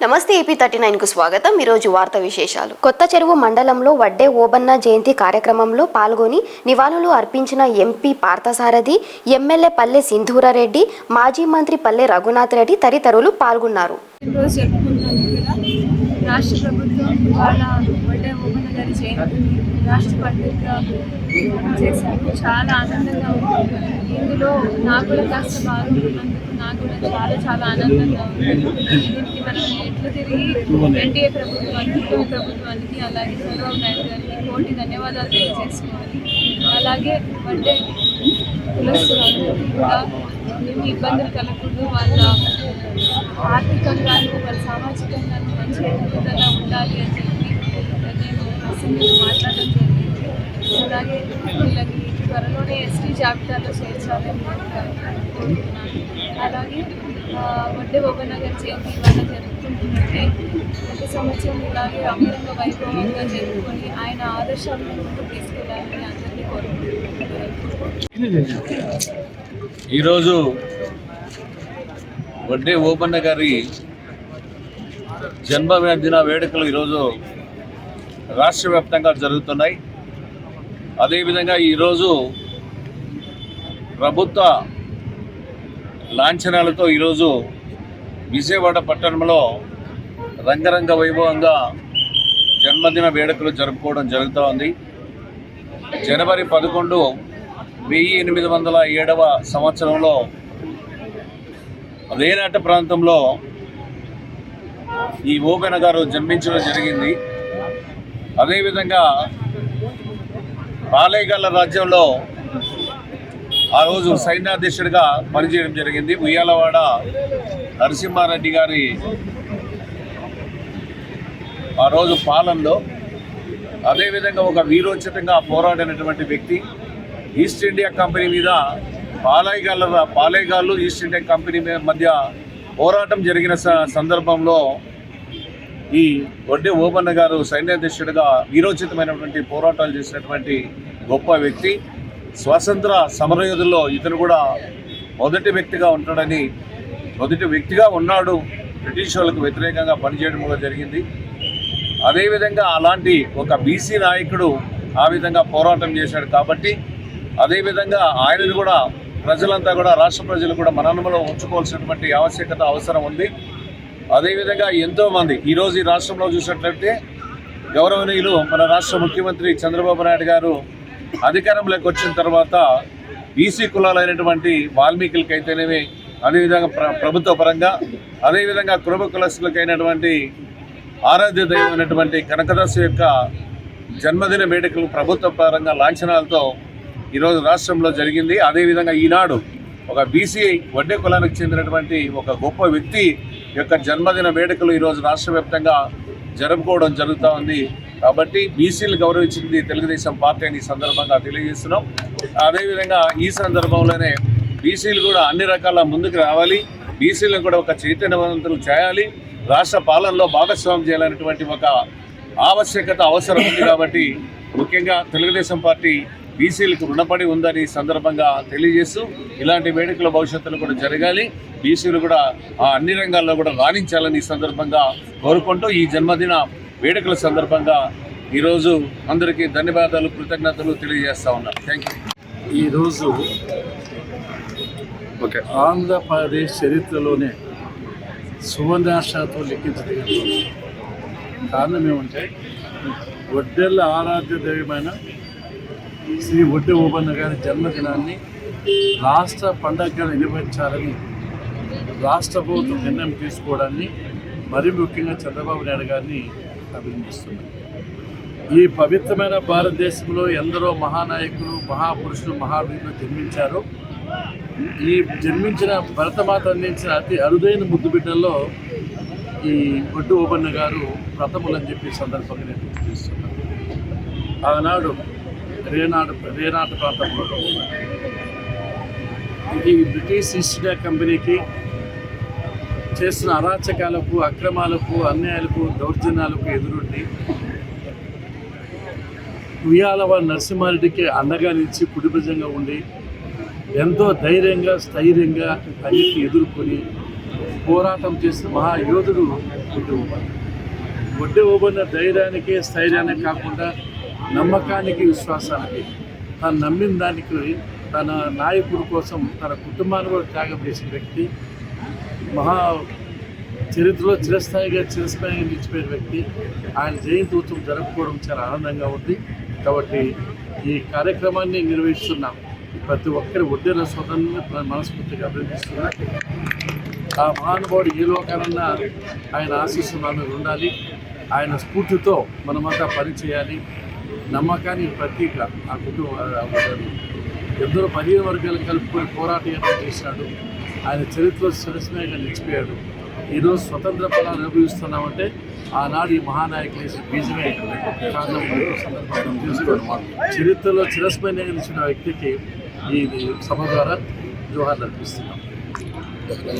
నమస్తే AP thirty నైన్కు స్వాగతం. ఈరోజు వార్త విశేషాలు. కొత్త చెరువు మండలంలో వడ్డే ఓబన్న జయంతి కార్యక్రమంలో పాల్గొని నివాళులు అర్పించిన ఎంపీ పార్థసారథి ఎమ్మెల్యే పల్లె సింధూరారెడ్డి మాజీ మంత్రి పల్లె రఘునాథ్ రెడ్డి తదితరులు పాల్గొన్నారు. రాష్ట్ర ప్రభుత్వం వాళ్ళ వడ్డే మోహన్ గారి జయంతిని రాష్ట్ర పండుగగా చేశారు. చాలా ఆనందంగా ఉంది. ఇందులో నాకు కూడా కాస్త పాల్గొన్నందుకు నాకు కూడా చాలా చాలా ఆనందంగా ఉంది. దీనికి మనం ఎట్లు తిరిగి ఎన్డీఏ ప్రభుత్వానికి కూటమి ప్రభుత్వానికి అలాగే చంద్రబాబు నాయుడు గారికి కోటి ధన్యవాదాలు తెలియజేసుకోవాలి. అలాగే వడ్డే కులస్తులందరికీ కూడా ఇబ్బందులు కలగకుండా వాళ్ళ ఆర్థికంగా వాళ్ళ సామాజికంగా మంచి ఎదుగుదల ఉండాలి అని చెప్పి నేను అసెంబ్లీలో మాట్లాడడం జరిగింది. అలాగే వీళ్ళకి త్వరలోనే ఎస్టీ జాబితాలో చేర్చాలని కోరుకుంటున్నాను అలాగే వడ్డే బొబ్బనగర్ చేతి వల్ల జరుపుకుంటున్నట్టే ప్రతి సంవత్సరం ఇలాగే అంగరంగ వైభవంగా జరుపుకొని ఆయన ఆదర్శాలను ముందుకు తీసుకెళ్ళాలని అందరినీ కోరుకుంటున్నాను. ఈరోజు వడ్డే ఓపన్న గారి జన్మదిన వేడుకలు ఈరోజు రాష్ట్ర వ్యాప్తంగా జరుగుతున్నాయి. అదేవిధంగా ఈరోజు ప్రభుత్వ లాంఛనాలతో ఈరోజు విజయవాడ పట్టణంలో రంగరంగ వైభవంగా జన్మదిన వేడుకలు జరుపుకోవడం జరుగుతూ ఉంది. జనవరి పదకొండు వెయ్యి ఎనిమిది వందల ఏడవ సంవత్సరంలో రేనాట ప్రాంతంలో ఈ ఓపెన గారు జన్మించడం జరిగింది. అదేవిధంగా పాలేగల్ల రాజ్యంలో ఆ రోజు సైన్యాధ్యక్షుడిగా పనిచేయడం జరిగింది. ఉయ్యాలవాడ నరసింహారెడ్డి గారి ఆ రోజు పాలనలో. అదేవిధంగా ఒక వీరోచితంగా పోరాడినటువంటి వ్యక్తి ఈస్ట్ ఇండియా కంపెనీ మీద పాలేగాళ్ళ పాలేగాళ్ళు ఈస్ట్ ఇండియా కంపెనీ మధ్య పోరాటం జరిగిన స- సందర్భంలో ఈ వడ్డే ఓబన్న గారు సైన్యాధ్యక్షుడిగా వీరోచితమైనటువంటి పోరాటాలు చేసినటువంటి గొప్ప వ్యక్తి. స్వాతంత్ర సమరయోధుల్లో ఇతను కూడా మొదటి వ్యక్తిగా ఉంటాడని మొదటి వ్యక్తిగా ఉన్నాడు. బ్రిటిష్ వాళ్ళకు వ్యతిరేకంగా పనిచేయడం కూడా జరిగింది. అదేవిధంగా అలాంటి ఒక బీసీ నాయకుడు ఆ విధంగా పోరాటం చేశాడు కాబట్టి అదేవిధంగా ఆయనను కూడా ప్రజలంతా కూడా రాష్ట్ర ప్రజలు కూడా మననంలో ఉంచుకోవాల్సినటువంటి ఆవశ్యకత అవసరం ఉంది. అదేవిధంగా ఎంతోమంది ఈరోజు ఈ రాష్ట్రంలో చూసినట్లయితే గౌరవనీయులు మన రాష్ట్ర ముఖ్యమంత్రి చంద్రబాబు నాయుడు గారు అధికారంలోకి వచ్చిన తర్వాత ఈసీ కులాలైనటువంటి వాల్మీకులకి అయితేనేమి అదేవిధంగా ప్ర ప్రభుత్వ పరంగా అదేవిధంగా కుటుంబ కులస్తులకైనటువంటి ఆరాధ్య దైవమైనటువంటి కనకదాసు యొక్క జన్మదిన వేడుకలు ప్రభుత్వ పరంగా లాంఛనాలతో ఈరోజు రాష్ట్రంలో జరిగింది. అదేవిధంగా ఈనాడు ఒక బీసీ వడ్డే కులానికి చెందినటువంటి ఒక గొప్ప వ్యక్తి యొక్క జన్మదిన వేడుకలు ఈరోజు రాష్ట్ర వ్యాప్తంగా జరుపుకోవడం జరుగుతూ ఉంది. కాబట్టి బీసీలు గౌరవించింది తెలుగుదేశం పార్టీ అని ఈ సందర్భంగా తెలియజేస్తున్నాం. అదేవిధంగా ఈ సందర్భంలోనే బీసీలు కూడా అన్ని రకాల ముందుకు రావాలి. బీసీలను కూడా ఒక చైతన్యవంతులు చేయాలి. రాష్ట్ర పాలనలో భాగస్వామ్యం చేయాలనేటువంటి ఒక ఆవశ్యకత అవసరం ఉంది కాబట్టి ముఖ్యంగా తెలుగుదేశం పార్టీ బీసీలకు రుణపడి ఉందని సందర్భంగా తెలియజేస్తూ ఇలాంటి వేడుకల భవిష్యత్తులో కూడా జరగాలి. బీసీలు కూడా ఆ అన్ని రంగాల్లో కూడా రాణించాలని ఈ సందర్భంగా కోరుకుంటూ ఈ జన్మదిన వేడుకల సందర్భంగా ఈరోజు అందరికీ ధన్యవాదాలు కృతజ్ఞతలు తెలియజేస్తా ఉన్నాను థ్యాంక్ యూ ఈరోజు ఓకే ఆంధ్రప్రదేశ్ చరిత్రలోనే సువర్ణాక్షరాలతో లిఖించదగిన. కారణం ఏమంటే వడ్డెళ్ళ ఆరాధ్య దైవమైన శ్రీ ఒడ్డు ఓబన్న గారి జన్మదినాన్ని రాష్ట్ర పండగగా నిర్వహించాలని రాష్ట్ర ప్రభుత్వం నిర్ణయం తీసుకోవడాన్ని మరి ముఖ్యంగా చంద్రబాబు నాయుడు గారిని అభినందిస్తున్నాను. ఈ పవిత్రమైన భారతదేశంలో ఎందరో మహానాయకులు మహాపురుషులు మహావీరులు జన్మించారు. ఈ జన్మించిన భరతమాత అందించిన అతి అరుదైన ముద్దు బిడ్డల్లో ఈ ఒడ్డు ఓబన్న గారు ప్రథములని చెప్పి సందర్భంగా నేను గుర్తు ఆనాడు రేనాడు రేనాట ప్రాంతంలో. ఈ బ్రిటిష్ ఈస్ట్ ఇండియా కంపెనీకి చేస్తున్న అరాచకాలకు అక్రమాలకు అన్యాయాలకు దౌర్జన్యాలకు ఎదురుండి ఉయ్యాలవ నరసింహారెడ్డికి అండగా నిలిచి కుటుంబజంగా ఉండి ఎంతో ధైర్యంగా స్థైర్యంగా అన్నిటిని ఎదుర్కొని పోరాటం చేసిన మహాయోధుడు గుడ్డి ఓబన్న ధైర్యానికి స్థైర్యానికి కాకుండా నమ్మకానికి విశ్వాసానికి. తను నమ్మిన దానికి తన నాయకుడి కోసం తన కుటుంబాన్ని కూడా త్యాగం చేసిన వ్యక్తి. మహా చరిత్రలో చిరస్థాయిగా చిరస్థాయిగా నిలిచిపోయిన వ్యక్తి. ఆయన జయంతి ఉత్సవం జరుపుకోవడం చాలా ఆనందంగా ఉంది. కాబట్టి ఈ కార్యక్రమాన్ని నిర్వహిస్తున్నాం ప్రతి ఒక్కరి ఉద్యోగ స్వతంత్ర మనస్ఫూర్తిగా అభినందిస్తున్నా. ఆ మహానుభావుడు ఏ లోకాలన్నా ఆయన ఆశీస్సు మన మీద ఉండాలి. ఆయన స్ఫూర్తితో మనమంతా పనిచేయాలి. నమ్మకానికి ప్రతీక ఆ కుటుంబం ఎందరో పదిహేను వర్గాలు కలుపుకొని పోరాటం చేశాడు. ఆయన చరిత్రలో చిరస్మయంగా నిలిచిపోయాడు. ఈరోజు స్వతంత్ర ఫలాలు అనుభవిస్తున్నామంటే ఆనాడు ఈ మహానాయకులు వేసిన బీజమే కారణం సందర్భంగా తెలుసుకోవడం. చరిత్రలో చిరస్మయంగా నిలిచిన వ్యక్తికి ఈ సభ ద్వారా జోహార్లు అర్పిస్తున్నాం.